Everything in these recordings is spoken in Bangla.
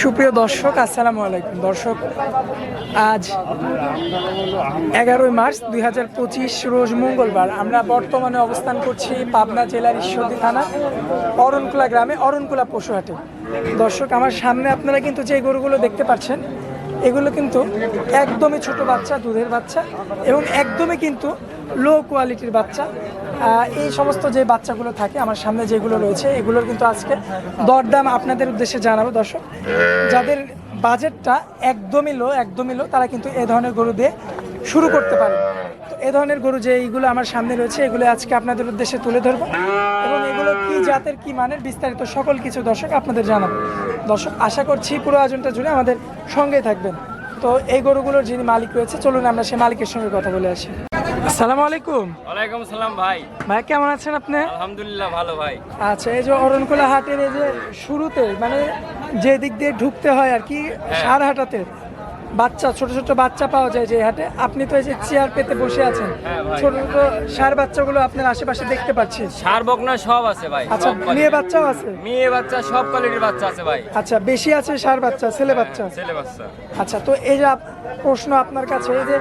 সুপ্রিয় দর্শক, আসসালামু আলাইকুম। দর্শক, আজ এগারোই মার্চ দুই হাজার পঁচিশ, রোজ মঙ্গলবার। আমরা বর্তমানে অবস্থান করছি পাবনা জেলার ঈশ্বরদী থানা, অরণকুলা গ্রামে, অরণকুলা পশুহাটে। দর্শক, আমার সামনে আপনারা কিন্তু যে গরুগুলো দেখতে পাচ্ছেন, এগুলো কিন্তু একদমই ছোট বাচ্চা, দুধের বাচ্চা এবং একদমই কিন্তু লো কোয়ালিটির বাচ্চা। এই সমস্ত যে বাচ্চাগুলো থাকে, আমার সামনে যেগুলো রয়েছে, এগুলোর কিন্তু আজকে দরদাম আপনাদের উদ্দেশ্যে জানাব, দর্শক। যাদের বাজেটটা একদমই লো একদমই লো তারা কিন্তু এ ধরনের গরু দিয়ে শুরু করতে পারে। তো এ ধরনের গরু যে এইগুলো আমার সামনে রয়েছে, এগুলো আজকে আপনাদের উদ্দেশ্যে তুলে ধরবো। এবং এগুলো কি জাতের, কি মানের বিস্তারিত সকল কিছু দর্শক আপনাদের জানাব। দর্শক, আশা করছি পুরো আয়োজনটা জুড়ে আমাদের সঙ্গেই থাকবেন। তো এই গরুগুলোর যিনি মালিক রয়েছে, চলুন আমরা সেই মালিকের সঙ্গে কথা বলে আসি। আসসালামু আলাইকুম। ওয়ালাইকুম সালাম ভাই। ভাই কেমন আছেন আপনি? আলহামদুলিল্লাহ ভালো ভাই। আচ্ছা এই যে অরণকুলা হাটের এই যে শুরুতে মানে যে দিক দিয়ে ঢুকতে হয় আর কি সার হাটাতে বাচ্চা ছোট ছোট বাচ্চা পাওয়া যায় যে হাটে আপনি তো এই যে চেয়ার পেতে বসে আছেন। হ্যাঁ ছোট ছোট সার বাচ্চাগুলো আপনার আশেপাশে দেখতে পাচ্ছি। সার বকনা সব আছে ভাই আচ্ছা মেয়ে বাচ্চাও আছে? মেয়ে বাচ্চা সব কোয়ালিটির বাচ্চা আছে ভাই। আচ্ছা বেশি আছে সার বাচ্চা ছেলে বাচ্চা? ছেলে বাচ্চা। আচ্ছা তো এই যে প্রশ্ন আপনার কাছে এই যে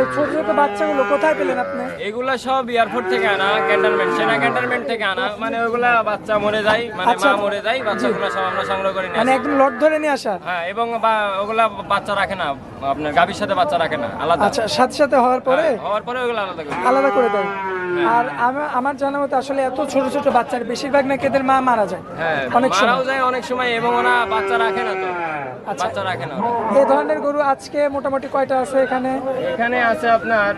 এই ছোট ছোট বাচ্চাগুলো কোথায় পেলেন আপনি? এগুলা সব এয়ারপোর্ট থেকে আনা ক্যান্টনমেন্ট সেনা ক্যান্টনমেন্ট থেকে আনা। মানে ওগুলা বাচ্চা মরে যায় মানে আচ্ছা। মা মরে যায় বাচ্চাগুলো সব আমরা সংগ্রহ করে নিয়ে মানে একদম লট ধরে নিয়ে আসা? হ্যাঁ এবং ওগুলা বাচ্চা রাখে না আপনার গাভীর সাথে বাচ্চা রাখে না আলাদা। আচ্ছা সাথে সাথে হওয়ার পরে? হ্যাঁ, হওয়ার পরে ওগুলো আলাদা করে আলাদা করে দেয়। আর আমার জানা মতো আসলে এত ছোট ছোট বাচ্চার বেশিরভাগ নাকি এদের মা মারা যায়? হ্যাঁ অনেক সময়। মারাও যায় অনেক সময় এবং ওরা বাচ্চা রাখে না তো। আচ্ছা। বাচ্চা রাখে না এই ধরনের গরু আজকে মোটামুটি কয়টা আছে এখানে? এখানে আছে আপনার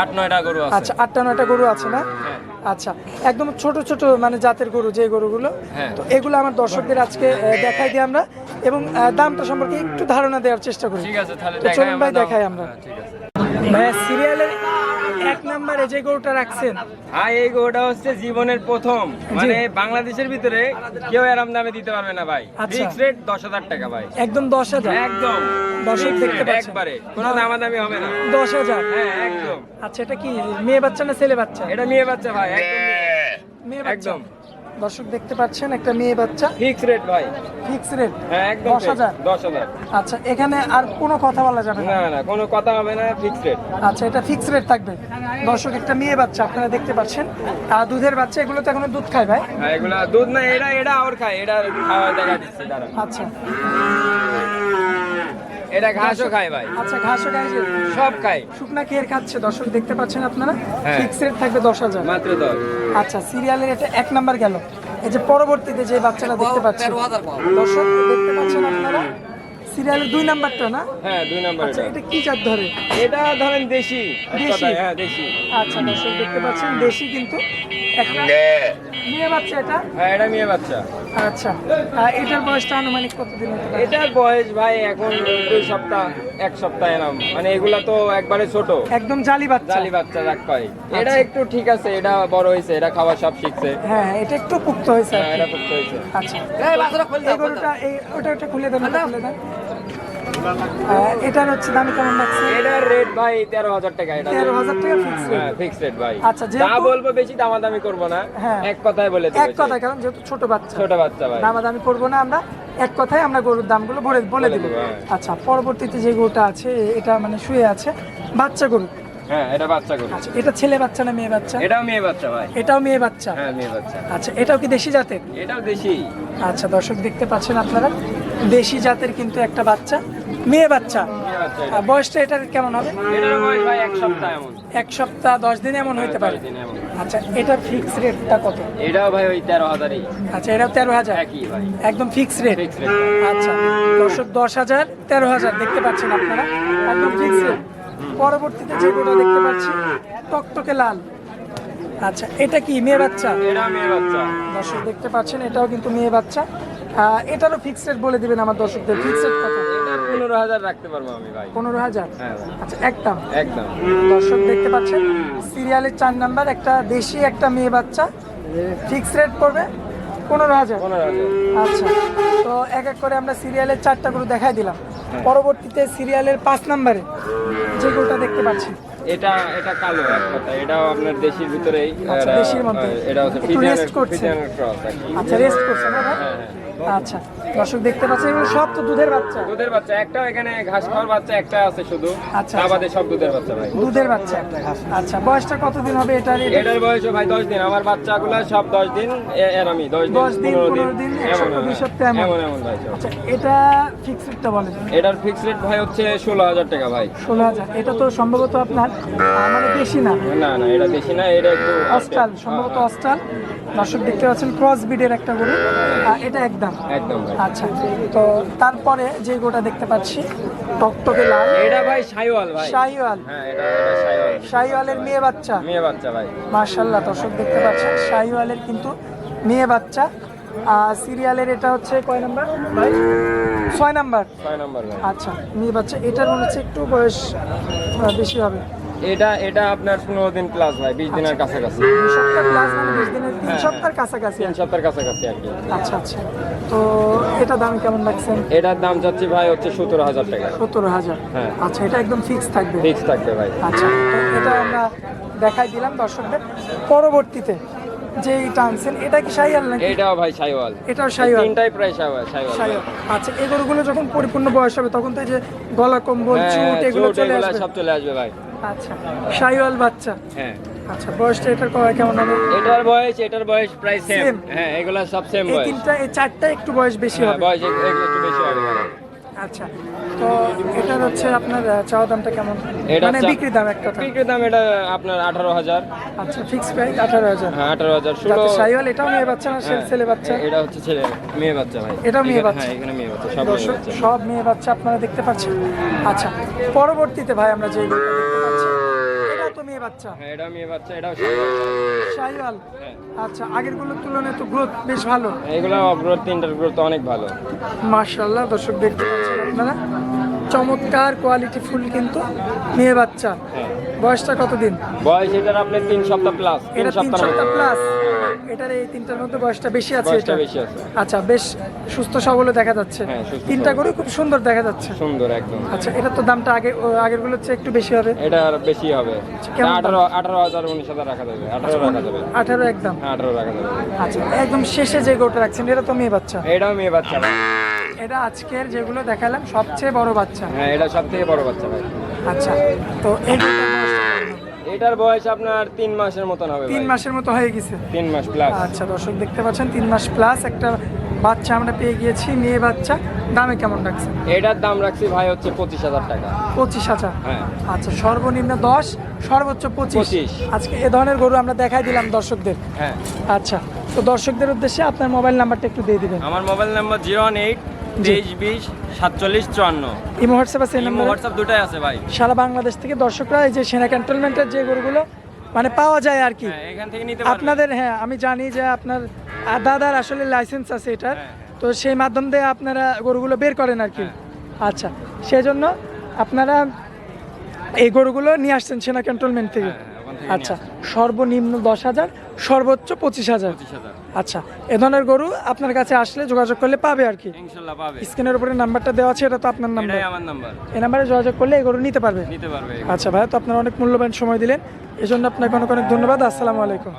আট নয়টা গরু আছে। আচ্ছা আটটা নয়টা গরু আছে না? হ্যাঁ। আচ্ছা একদম ছোট ছোট মানে জাতের গরু যে গরুগুলো। হ্যাঁ। তো এগুলো আমার দর্শকদের আজকে দেখাই দিই আমরা এবং দামটা সম্পর্কে একটু ধারণা দেওয়ার চেষ্টা করি। ঠিক আছে তাহলে দেখাই চলুন আমরা ভাই দেখাই আমরা। হ্যাঁ, ভাইয়া সিরিয়ালের এক নম্বরে যে গরুটা রাখছেন? আর এই গরুটা হচ্ছে জীবনের প্রথম। মানে বাংলাদেশের ভিতরে কেউ এরম দামে দিতে পারবে না ভাই। আচ্ছা। ফিক্স রেট দশ হাজার টাকা ভাই। একদম দশ হাজার? একদম। দর্শক দেখতে পাচ্ছেন। একবারে। কোনো দামাদামি হবে না। দশ হাজার? হ্যাঁ একদম। আচ্ছা এটা কি মেয়ে বাচ্চা না ছেলে বাচ্চা? এটা মেয়ে বাচ্চা ভাই একদম। মেয়ে বাচ্চা। একদম। দর্শক দেখতে পাচ্ছেন একটা মেয়ে বাচ্চা। ফিক্স রেট ভাই। Fix rate? হ্যাঁ একদম দশ হাজার? দশ হাজার। আচ্ছা এখানে আর কোনো কথা বলা যাবে না? না না কোনো কথা হবে না ফিক্স রেট আচ্ছা এটা ফিক্স রেট থাকবে। দর্শক একটা মেয়ে বাচ্চা আপনারা দেখতে পাচ্ছেন। আর দুধের বাচ্চা এগুলো তো এখনও দুধ খায় ভাই? হ্যাঁ এগুলো দুধ না এরা এরা আর খায় এরা খাওয়া দেখা দিচ্ছে দাঁড়া আচ্ছা। এটা ঘাসও খায় ভাই। আচ্ছা ঘাসও খায় যে সব খায়। শুকনা খেয়ে খাচ্ছে দর্শক দেখতে পাচ্ছেন আপনারা? হ্যাঁ। ফিক্স রেট থাকবে দশ হাজার। মাত্র দশ। আচ্ছা সিরিয়ালের এটা এক নাম্বার গেল। এই যে পরবর্তীতে যে বাচ্চাটা দেখতে পাচ্ছেন। দর্শক দেখতে পাচ্ছেন আপনারা? সিরিয়ালের দুই নাম্বারটা না? হ্যাঁ দুই নম্বর আচ্ছা এটা এটা কি জাত ধরে? এটা ধরেন দেশি। দেশি? হ্যাঁ দেশি। আচ্ছা দর্শক দেখতে পাচ্ছেন দেশি কিন্তু একটা মেয়ে বাচ্চা এটা। হ্যাঁ এটা মেয়ে বাচ্চা। আচ্ছা। এটার বয়সটা আনুমানিক কতদিন হতে পারে? এটার বয়স ভাই এখন দুই সপ্তাহ এক সপ্তাহ এরম। মানে এগুলা তো একবারে ছোট। একদম জালি বাচ্চা। জালি বাচ্চা রাখ পাই এটা আচ্ছা। একটু ঠিক আছে এটা বড় হয়েছে এটা খাওয়া সব শিখছে। হ্যাঁ এটা একটু পুক্ত হয়েছে হ্যাঁ, এটা পুক্ত হয়েছে। আচ্ছা। এই বাচ্চাটা খুলে দাও ওটা ওটা খুলে দাও খুলে আহ, এটার হচ্ছে দামি কেমন লাগছে? এটার রেট ভাই তেরো হাজার টাকা এটা তেরো হাজার টাকা ফিক্স হ্যাঁ ফিক্স রেট ভাই। আচ্ছা, যা বলব বেশি দামাদামি করব না হ্যাঁ। এক কথায় বলে এক কথায় কারণ যেহেতু ছোট বাচ্চা। ছোট বাচ্চা ভাই। দামাদামি করব না আমরা এক কথায় আমরা গরুর দামগুলো বলে বলে দেবো, হ্যাঁ। আচ্ছা পরবর্তীতে যে গরুটা আছে এটা মানে শুয়ে আছে বাচ্চা গরু? হ্যাঁ এটা বাচ্চা গরু। আচ্ছা এটা ছেলে বাচ্চা না মেয়ে বাচ্চা? এটাও মেয়ে বাচ্চা ভাই। এটাও মেয়ে বাচ্চা? হ্যাঁ মেয়ে বাচ্চা। আচ্ছা এটাও কি দেশি জাতের? এটাও দেশি। আচ্ছা দর্শক দেখতে পাচ্ছেন আপনারা দেশি জাতের কিন্তু একটা বাচ্চা। মেয়ে বাচ্চা। বয়সটা এটার কেমন হবে? ভাই এক সপ্তাহ এমন। এক সপ্তাহ দশ দিন এমন হইতে পারে? দশ। আচ্ছা এটা ফিক্স রেটটা কত? এটাও ভাই ওই তেরো হাজারই। আচ্ছা এটাও তেরো হাজার? একদম ফিক্স রেট আচ্ছা দর্শক দশ হাজার তেরো হাজার দেখতে পাচ্ছেন আপনারা? একদম ফিক্স রেট পরবর্তীতে যে গোটা দেখতে পাচ্ছি টকটকে লাল। আচ্ছা এটা কি মেয়ে বাচ্চা? এটা মেয়ে বাচ্চা। দর্শক দেখতে পাচ্ছেন এটাও কিন্তু মেয়ে বাচ্চা। এটারও ফিক্স রেট বলে দিবেন আমার দর্শকদের। ফিক্স রেট কত? এটা পনেরো হাজার রাখতে পারব আমি ভাই। পনেরো হাজার? হ্যাঁ আচ্ছা একদম। একদম। দর্শক দেখতে পাচ্ছেন সিরিয়ালের চার নাম্বার একটা দেশি একটা মেয়ে বাচ্চা। ফিক্স রেট পড়বে পনেরো হাজার। পনেরো হাজার। আচ্ছা তো এক এক করে আমরা সিরিয়ালের চারটা গরু দেখাই দিলাম। পরবর্তীতে সিরিয়ালের পাঁচ নাম্বারে যে গরুটা দেখতে পাচ্ছি এটা এটা কালো এক কথা এটাও আপনার দেশির ভিতরেই আচ্ছা, এটা- দেশির মধ্যে। এটা হচ্ছে একটু করছে। আচ্ছা রেস্ট করছে না হ্যাঁ, আচ্ছা দর্শক দেখতে পাচ্ছেন সব তো দুধের বাচ্চা। দুধের বাচ্চা একটাও এখানে ঘাস খাওয়ার বাচ্চা একটা আছে শুধু। আচ্ছা, তা বাদে সব দুধের বাচ্চা ভাই। দুধের বাচ্চা আচ্ছা বয়সটা কতদিন হবে এটার? এটা এটার বয়স ভাই দশ দিন। আমার বাচ্চাগুলো সব দশ দিন এ- এরমই দশ দিন দশ দিন, পনেরো দিন, এক এমন সপ্তাহ, হ্যাঁ, এমন। ভাই আচ্ছা এটা ফিক্স রেটটা বলেন। এটার ফিক্স রেট ভাই হচ্ছে ষোলো হাজার টাকা ভাই। ষোলো হাজার। এটা তো সম্ভবত আপনার মানে বেশি না। না না এটা বেশি না এটা একটু অস্টাল সম্ভবত অস্টাল। দর্শক দেখতে পাচ্ছেন ক্রস বিডের একটা গরু। এটা একদম। একদম আচ্ছা তো তারপরে যে গোটা দেখতে পাচ্ছি টকটকে লাল। এটা ভাই সাইওয়াল ভাই। শাহিওয়াল হ্যাঁ এটা সাইওয়াল শাহিওয়ালের মেয়ে বাচ্চা। মেয়ে বাচ্চা ভাই। মার্শাল্লাহ দর্শক দেখতে পাচ্ছেন শাহিওয়ালের কিন্তু মেয়ে বাচ্চা। আর সিরিয়ালের এটা হচ্ছে কয় নাম্বার ভাই? ছয় নাম্বার। ছয় নম্বর আচ্ছা মেয়ে বাচ্চা। এটার মনে হচ্ছে একটু বয়স বেশি হবে। এটা এটা আপনার পনেরো দিন প্লাস ভাই বিশ দিনের কাছাকাছি। দুই সপ্তাহ প্লাস মানে বিশ দিনের তিন হ্যাঁ। সপ্তাহের কাছাকাছি তিন। সপ্তাহের কাছাকাছি আর কি। আচ্ছা আচ্ছা। তো এটা দাম কেমন লাগছে এটার দাম যাচ্ছে ভাই হচ্ছে সতেরো হাজার টাকা। সতেরো হাজার। হ্যাঁ। আচ্ছা এটা একদম ফিক্স থাকবে। ফিক্স থাকবে ভাই। আচ্ছা এটা আমরা দেখাই দিলাম দর্শকদের। পরবর্তীতে যে এইটা আনছেন এটা কি শাহিয়াল নাকি? এটাও ভাই সাইওয়াল। এটাও শাহিওয়াল তিনটাই প্রায় সাইওয়াল শাহিওয়াল আচ্ছা এই গরুগুলো যখন পরিপূর্ণ বয়স হবে তখন তো এই যে গলা কম্বল হ্যাঁ, চুট এগুলো চলে আসবে। সব চলে আসবে ভাই। আচ্ছা শাহিওয়াল বাচ্চা? হ্যাঁ। আচ্ছা বয়সটা এটার কয় কেমন হবে? এটার বয়স এটার বয়স প্রায় সেম হ্যাঁ এগুলা সব সেম এই তিনটা এই চারটা একটু বয়স বেশি হ্যাঁ হবে। বয়স এক- এক- একটু বেশি হবে। আচ্ছা তো এটার হচ্ছে আপনার চাওয়া দামটা কেমন? এটা মানে বিক্রি দাম একটা বিক্রির দাম এটা আপনার আঠারো হাজার। আচ্ছা ফিক্স প্রাইস আঠারো হাজার। হ্যাঁ আঠারো হাজার। ষোলো যাতে এটাও মেয়ে বাচ্চা না হ্যাঁ, ছেলে বাচ্চা? এটা হচ্ছে ছেলে মেয়ে বাচ্চা ভাই। এটাও মেয়ে বাচ্চা? হ্যাঁ এখানে মেয়ে বাচ্চা সব সব মেয়ে বাচ্চা আপনারা দেখতে পাচ্ছেন। আচ্ছা পরবর্তীতে ভাই আমরা যে গরুটা দেখতে পাচ্ছি এটা তো মেয়ে বাচ্চা? হ্যাঁ এটা মেয়ে বাচ্চা এটাও। শাহিওয়াল। হ্যাঁ। আচ্ছা আগেরগুলোর তুলনায় তো গ্রোথ বেশ ভালো। এগুলো গ্রোথ তিনটার গ্রোথ অনেক ভালো। মার্শাল্লাহ দর্শক দেখতে পাচ্ছেন আপনারা। চমৎকার কোয়ালিটি ফুল কিন্তু মেয়ে বাচ্চা। হ্যাঁ বয়সটা কতদিন? বয়স এটার আপনার তিন সপ্তাহ প্লাস এটা তিন সপ্তাহ প্লাস এটার এই তিনটার মধ্যে বয়সটা বেশি আছে বয়সটা এটা? বেশি আছে। আচ্ছা বেশ সুস্থ সবলও দেখা যাচ্ছে। হ্যাঁ, তিনটা সবল। গরু খুব সুন্দর দেখা যাচ্ছে। সুন্দর একদম। আচ্ছা এটা তো দামটা আগে আগেরগুলোর চেয়ে একটু বেশি হবে। এটা আর বেশি হবে। কেমন দাম? আঠারো আঠারো হাজার উনিশ হাজার রাখা যাবে। আঠারো রাখা যাবে। আঠারো একদম। হ্যাঁ আঠারো রাখা যাবে। আচ্ছা একদম শেষে যে গরুটা রাখছেন এটা তো মেয়ে বাচ্চা। এটাও মেয়ে বাচ্চা। এটা আজকের যেগুলো দেখালাম সবচেয়ে বড় বাচ্চা। হ্যাঁ এটা সব থেকে বড় বাচ্চা ভাই। আচ্ছা তো? এটার বয়স আপনার তিন মাসের মতন হবে তিন মাসের মতো হয়ে গেছে? তিন মাস প্লাস আচ্ছা দর্শক দেখতে পাচ্ছেন তিন মাস প্লাস একটা বাচ্চা আমরা পেয়ে গিয়েছি মেয়ে বাচ্চা। দামে কেমন রাখছেন এটার দাম রাখছি ভাই হচ্ছে পঁচিশ হাজার টাকা। পঁচিশ হাজার? হ্যাঁ। আচ্ছা সর্বনিম্ন দশ সর্বোচ্চ পঁচিশ। 25 আজকে এ ধরনের গরু আমরা দেখাই দিলাম দর্শকদের। হ্যাঁ। আচ্ছা তো দর্শকদের উদ্দেশ্যে আপনার মোবাইল নাম্বারটা একটু দিয়ে দিবেন। আমার mobile number zero one eight তেইশ বিশ সাতচল্লিশ চুয়ান্ন। ইমো হোয়াটসঅ্যাপ আছে এই হোয়াটসঅ্যাপ দুটাই আছে ভাই। সারা বাংলাদেশ থেকে দর্শকরা এই যে সেনা ক্যান্টনমেন্টের যে গরুগুলো মানে পাওয়া যায় আর কি। হ্যাঁ এখান থেকে নিতে আপনাদের হ্যাঁ আমি জানি যে আপনার দাদার আসলে লাইসেন্স আছে এটার। হ্যাঁ, তো সেই মাধ্যম দিয়ে আপনারা গরুগুলো বের করেন আর কি। হ্যাঁ। আচ্ছা সেই জন্য আপনারা এই গরুগুলো নিয়ে আসছেন সেনা ক্যান্টনমেন্ট থেকে। আচ্ছা সর্বনিম্ন দশ হাজার সর্বোচ্চ পঁচিশ হাজার। আচ্ছা এ ধরনের গরু আপনার কাছে আসলে যোগাযোগ করলে পাবে আর কি? স্ক্রিনের উপরে নাম্বারটা দেওয়া আছে এটা তো আপনার নাম্বার। এটাই আমার নাম্বার। এই নাম্বারে যোগাযোগ করলে এই গরু নিতে পারবে? নিতে পারবে আচ্ছা ভাই তো আপনার অনেক মূল্যবান সময় দিলেন এজন্য জন্য আপনাকে অনেক অনেক ধন্যবাদ আসসালামু আলাইকুম।